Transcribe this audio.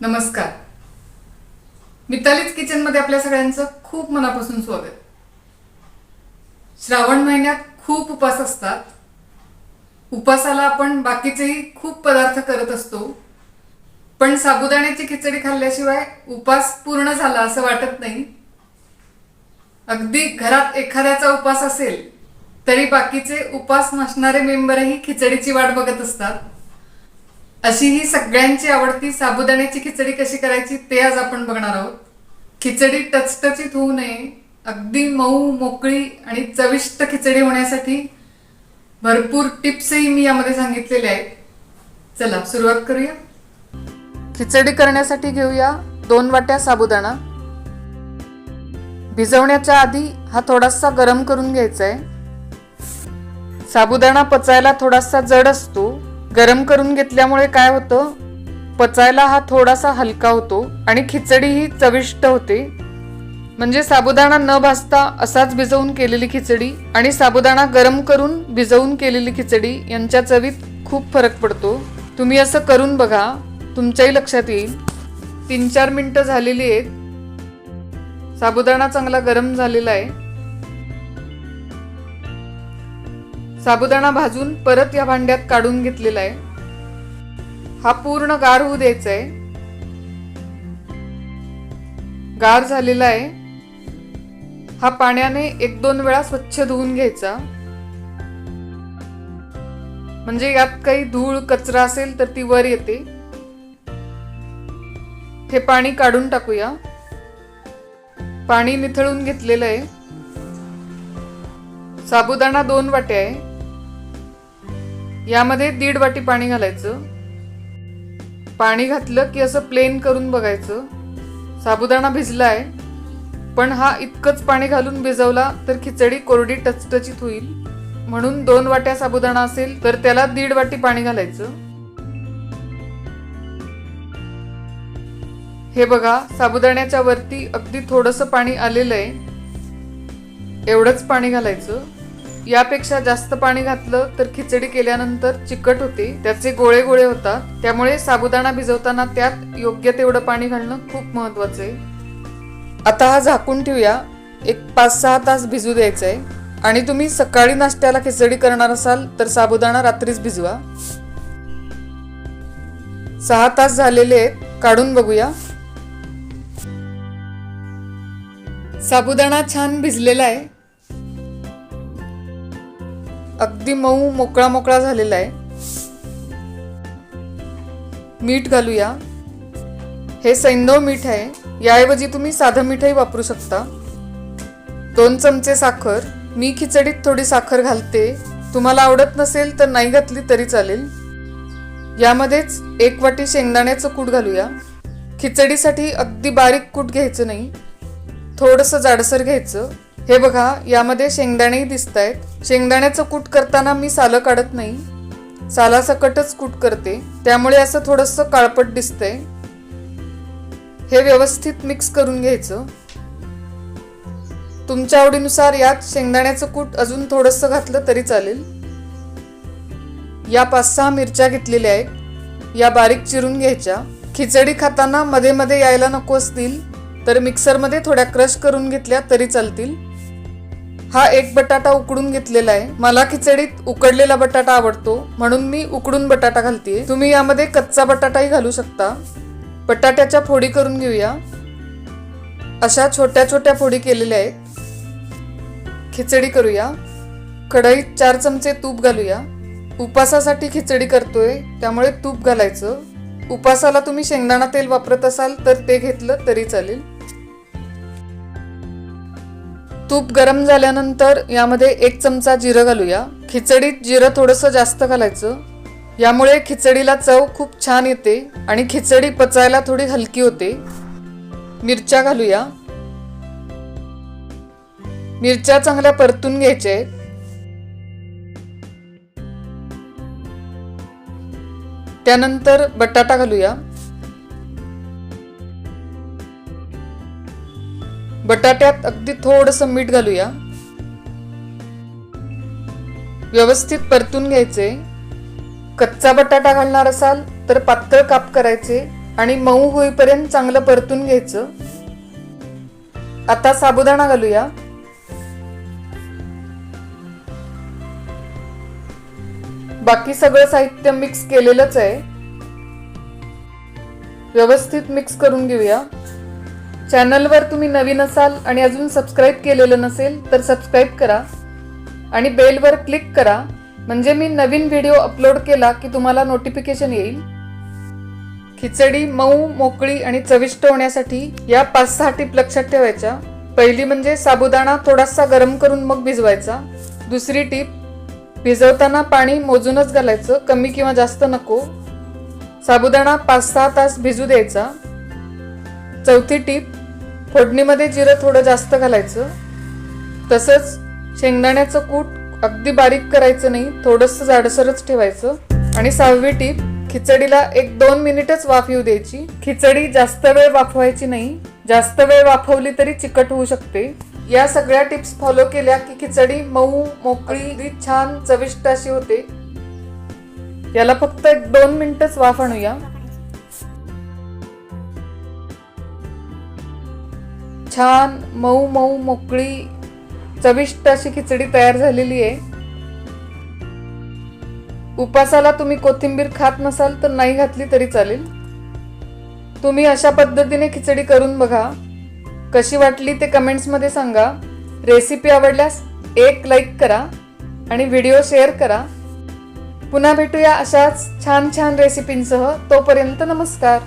नमस्कार. मितालीच किचनमध्ये आपल्या सगळ्यांचं खूप मनापासून स्वागत. श्रावण महिन्यात खूप उपास असतात. उपासाला आपण बाकीचेही खूप पदार्थ करत असतो. पण साबुदाण्याची खिचडी खाल्ल्याशिवाय उपास पूर्ण झाला असं वाटत नाही. अगदी घरात एखाद्याचा उपास असेल तरी बाकीचे उपास नसणारे मेंबरही खिचडीची वाट बघत असतात. अशी ही सगळ्यांची आवडती साबुदाण्याची खिचडी कशी करायची ते आज आपण बघणार आहोत. खिचडी टचटचीत होऊ नये. अगदी मऊ मोकळी आणि चविष्ट खिचडी होण्यासाठी भरपूर टिप्सही मी यामध्ये सांगितलेल्या आहेत. चला सुरुवात करूया. खिचडी करण्यासाठी घेऊया दोन वाट्या साबुदाणा. भिजवण्याच्या आधी हा थोडासा गरम करून घ्यायचा आहे. साबुदाणा पचायला थोडासा जड असतो. गरम करून घेतल्यामुळे काय होतं? पचायला हा थोडासा हलका होतो आणि खिचडी ही चविष्ट होते. म्हणजे साबुदाणा न भाजता असाच भिजवून केलेली खिचडी आणि साबुदाणा गरम करून भिजवून केलेली खिचडी यांच्या चवीत खूप फरक पडतो. तुम्ही असं करून बघा. तुमच्याही लक्षात येईल. तीन चार मिनटं झालेली आहेत. साबुदाणा चांगला गरम झालेला आहे. साबुदाणा भाजून परत या भांड्यात काढून घेतलेला आहे. हा पूर्ण गार होऊ द्यायचा आहे. गार झालेला आहे. हा पाण्याने एक दोन वेळा स्वच्छ धुवून घ्यायचा. म्हणजे यात काही धूळ कचरा असेल तर ती वर येते. हे पाणी काढून टाकूया. पाणी निथळून घेतलेलं आहे. साबुदाणा दोन वाट्या आहे. यामध्ये दीड वाटी पाणी घालायचं. पाणी घातलं की असं प्लेन करून बघायचं. साबुदाणा भिजलाय पण हा इतकंच पाणी घालून भिजवला तर खिचडी कोरडी टचटचीत होईल. म्हणून दोन वाट्या साबुदाणा असेल तर त्याला दीड वाटी पाणी घालायचं. हे बघा साबुदाण्याच्या वरती अगदी थोडस पाणी आलेलं आहे एवढंच पाणी घालायचं. यापेक्षा जास्त पाणी घातलं तर खिचडी केल्यानंतर चिकट होते. त्याचे गोळे गोळे होतात त्यामुळे साबुदाणा भिजवताना त्यात योग्य तेवढं पाणी घालणं खूप महत्वाचं आहे. आता हा झाकून ठेवूया. एक पाच सहा तास भिजू द्यायचं आहे आणि तुम्ही सकाळी नाश्त्याला खिचडी करणार असाल तर साबुदाणा रात्रीच भिजवा. सहा तास झालेले आहेत. काढून बघूया. साबुदाणा छान भिजलेला आहे. अगदी मऊ मोकळा मोकळा झालेला आहे. मीठ घालूया. हे सैंधव मीठ आहे. याऐवजी तुम्ही साधं मीठही वापरू शकता. दोन चमचे साखर. मी खिचडीत थोडी साखर घालते. तुम्हाला आवडत नसेल तर नाही घातली तरी चालेल. यामध्येच एक वाटी शेंगदाण्याचं कूट घालूया. खिचडीसाठी अगदी बारीक कूट घ्यायचं नाही. थोडंसं जाडसर घ्यायचं. हे बघा यामध्ये शेंगदाणेही दिसत आहेत शेंगदाण्याचं कूट करताना मी सालं काढत नाही. सालासकटच कूट करते. त्यामुळे असं थोडंसं काळपट दिसतंय. हे व्यवस्थित मिक्स करून घ्यायचं. तुमच्या आवडीनुसार यात शेंगदाण्याचं कूट अजून थोडंसं घातलं तरी चालेल. या पाच सहा मिरच्या घेतलेल्या आहेत. या बारीक चिरून घ्यायच्या. खिचडी खाताना मध्ये मध्ये यायला नको असतील तर मिक्सरमध्ये थोड्या क्रश करून घेतल्या तरी चालतील. हा एक बटाटा उकडून घेतलेला आहे. मला खिचडीत उकडलेला बटाटा आवडतो म्हणून मी उकडून बटाटा घालते तुम्ही यामध्ये कच्चा बटाटाही घालू शकता. बटाट्याच्या फोडी करून घेऊया. अशा छोट्या छोट्या फोडी केलेल्या आहेत. खिचडी करूया. कढईत चार चमचे तूप घालूया. उपासासाठी खिचडी करतोय त्यामुळे तूप घालायचं. उपासाला तुम्ही शेंगदाणा तेल वापरत असाल तर ते घेतलं तरी चालेल. तूप गरम झाल्यानंतर यामध्ये एक चमचा जिरं घालूया. खिचडीत जिरं थोडंसं जास्त घालायचं. यामुळे खिचडीला चव खूप छान येते आणि खिचडी पचायला थोडी हलकी होते. मिरच्या घालूया. मिरच्या चांगल्या परतून घ्यायच्या आहेत. त्यानंतर बटाटा घालूया. बटाट्यात अगदी थोडंसं मीठ घालूया. व्यवस्थित परतून घ्यायचे. कच्चा बटाटा घालणार असाल तर पातळ काप करायचे आणि मऊ होईपर्यंत चांगलं परतून घ्यायचं. आता साबुदाणा घालूया. बाकी सगळं साहित्य मिक्स केलेलंच आहे. व्यवस्थित मिक्स करून घेऊया. चॅनलवर तुम्ही नवीन असाल आणि अजून सबस्क्राईब केलेलं नसेल तर सबस्क्राईब करा आणि बेलवर क्लिक करा. म्हणजे मी नवीन व्हिडिओ अपलोड केला की तुम्हाला नोटिफिकेशन येईल. खिचडी मऊ मोकळी आणि चविष्ट होण्यासाठी या पाच सहा टीप लक्षात ठेवायच्या. पहिली म्हणजे साबुदाणा थोडासा गरम करून मग भिजवायचा. दुसरी टीप भिजवताना पाणी मोजूनच घालायचं. कमी किंवा जास्त नको. साबुदाणा पाच सहा तास भिजू द्यायचा. चौथी टीप फोडणीमध्ये जिरं थोडं जास्त घालायचं. तसंच शेंगदाण्याचं कूट अगदी बारीक करायचं नाही थोडंसं जाडसरच ठेवायचं. आणि सहावी टीप खिचडीला एक दोन मिनिटच वाफ येऊ द्यायची. खिचडी जास्त वेळ वाफवायची नाही जास्त वेळ वाफवली तरी चिकट होऊ शकते. या सगळ्या टिप्स फॉलो केल्या की खिचडी मऊ मोकळी छान चविष्ट अशी होते. याला फक्त एक दोन मिनिटच वाफ आणूया. छान मऊ मऊ मोकळी चविष्ट अशी खिचडी तयार झालेली आहे. उपासाला तुम्ही कोथिंबीर खात नसाल तर नाही घातली तरी चालेल. तुम्ही अशा पद्धतीने खिचडी करून बघा. कशी वाटली ते कमेंट्समध्ये सांगा. रेसिपी आवडल्यास एक लाईक करा आणि व्हिडिओ शेअर करा. पुन्हा भेटूया अशाच छान छान रेसिपींसह तोपर्यंत नमस्कार.